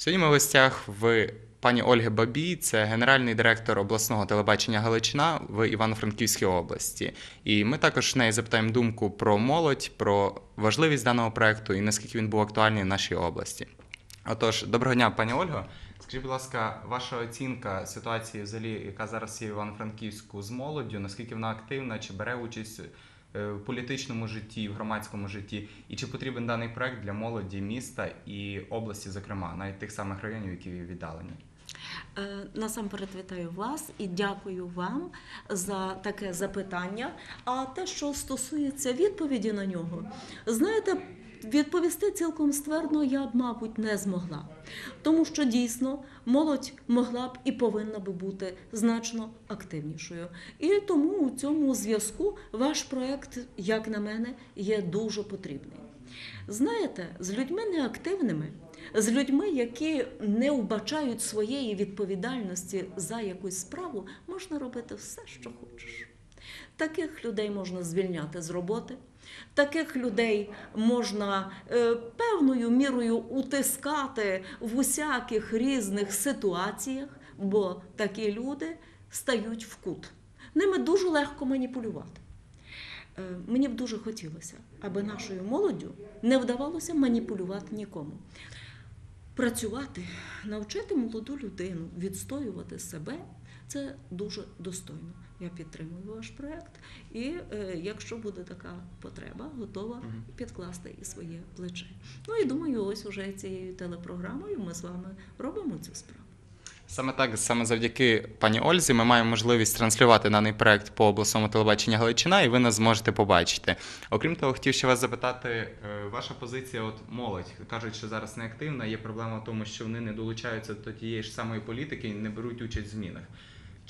Сьогодні ми в гостях в пані Ольги Бабій, це генеральний директор обласного телебачення Галичина в Івано-Франківській області. І ми також в неї запитаємо думку про молодь, про важливість даного проекту і наскільки він був актуальний в нашій області. Отож, доброго дня, пані Ольго. Скажіть, будь ласка, ваша оцінка ситуації, взагалі, яка зараз є в Івано-Франківську з молоддю, наскільки вона активна, чи бере участь в політичному житті, в громадському житті, і чи потрібен даний проект для молоді міста і області, зокрема, навіть тих самих районів, які віддалені? Е, Насамперед вітаю вас і дякую вам за таке запитання. А те, що стосується відповіді на нього, знаєте, відповісти цілком ствердно я б, мабуть, не змогла. Тому що дійсно молодь могла б і повинна би бути значно активнішою. І тому у цьому зв'язку ваш проект, як на мене, є дуже потрібний. Знаєте, з людьми неактивними, з людьми, які не вбачають своєї відповідальності за якусь справу, можна робити все, що хочеш. Таких людей можна звільняти з роботи, таких людей можна е, певною мірою утискати в усяких різних ситуаціях, бо такі люди стають в кут. Ними дуже легко маніпулювати. Е, Мені б дуже хотілося, аби нашою молоддю не вдавалося маніпулювати нікому. Працювати, навчити молоду людину відстоювати себе це дуже достойно. Я підтримую ваш проект, і е, якщо буде така потреба, готова підкласти і своє плече. Ну і думаю, ось уже цією телепрограмою ми з вами робимо цю справу. Саме так, саме завдяки пані Ользі, ми маємо можливість транслювати даний проект по обласному телебаченню Галичина, і ви нас зможете побачити. Окрім того, хотів ще вас запитати, е, ваша позиція, от молодь кажуть, що зараз не активна. Є проблема в тому, що вони не долучаються до тієї ж самої політики і не беруть участь в змінах.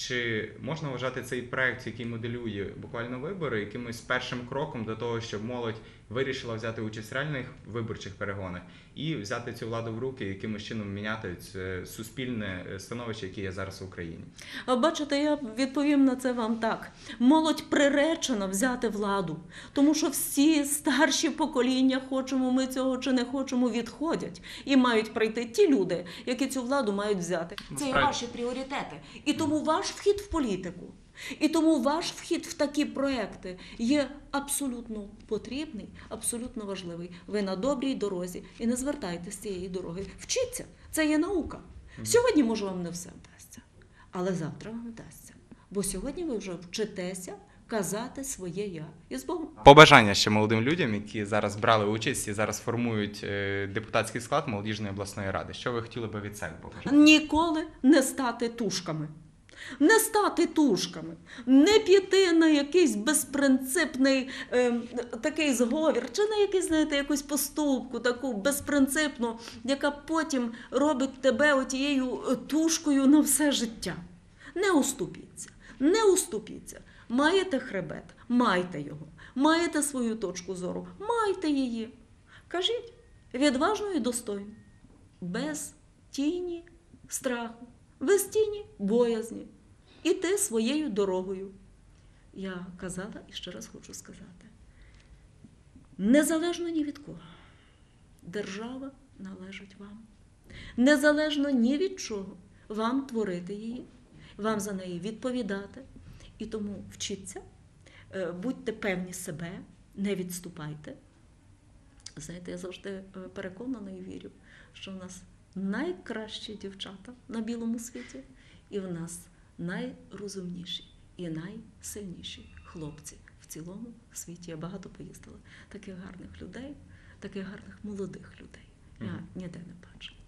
Чи можна вважати цей проект, який моделює буквально вибори, якимось першим кроком до того, щоб молодь вирішила взяти участь в реальних виборчих перегонах і взяти цю владу в руки, якимось чином міняти це суспільне е, становище, яке є зараз в Україні? А бачите, я відповім на це вам так. Молодь приречена взяти владу, тому що всі старші покоління, хочемо ми цього чи не хочемо, відходять і мають прийти ті люди, які цю владу мають взяти. Це ваші пріоритети. І тому ваш вхід в політику. І тому ваш вхід в такі проекти є абсолютно потрібний, абсолютно важливий. Ви на добрій дорозі і не звертайтеся з цієї дороги. Вчіться, це є наука. Сьогодні, може, вам не все вдасться, але завтра вам вдасться. Бо сьогодні ви вже вчитеся казати своє я. І з Богом. Побажання ще молодим людям, які зараз брали участь і зараз формують е, депутатський склад молодіжної обласної ради. Що ви хотіли би від себе побажати? Ніколи не стати тушками. Не стати тушками, не піти на якийсь безпринципний е, такий зговір, чи на якийсь, знаєте, якусь поступку, таку безпринципну, яка потім робить тебе отією е, тушкою на все життя. Не уступіться, не уступіться. Маєте хребет, майте його, маєте свою точку зору, майте її. Кажіть відважно і достойно, без тіні страху, без тіні боязні. Іти своєю дорогою. Я казала і ще раз хочу сказати: незалежно ні від кого, держава належить вам. Незалежно ні від чого, вам творити її, вам за неї відповідати. І тому вчіться, е, будьте певні себе, не відступайте. Знаєте, я завжди е, переконана і вірю, що в нас найкращі дівчата на білому світі, і в нас найрозумніші і найсильніші хлопці в цілому світі. Я багато поїздила таких гарних людей, таких гарних молодих людей. Я ніде не бачила.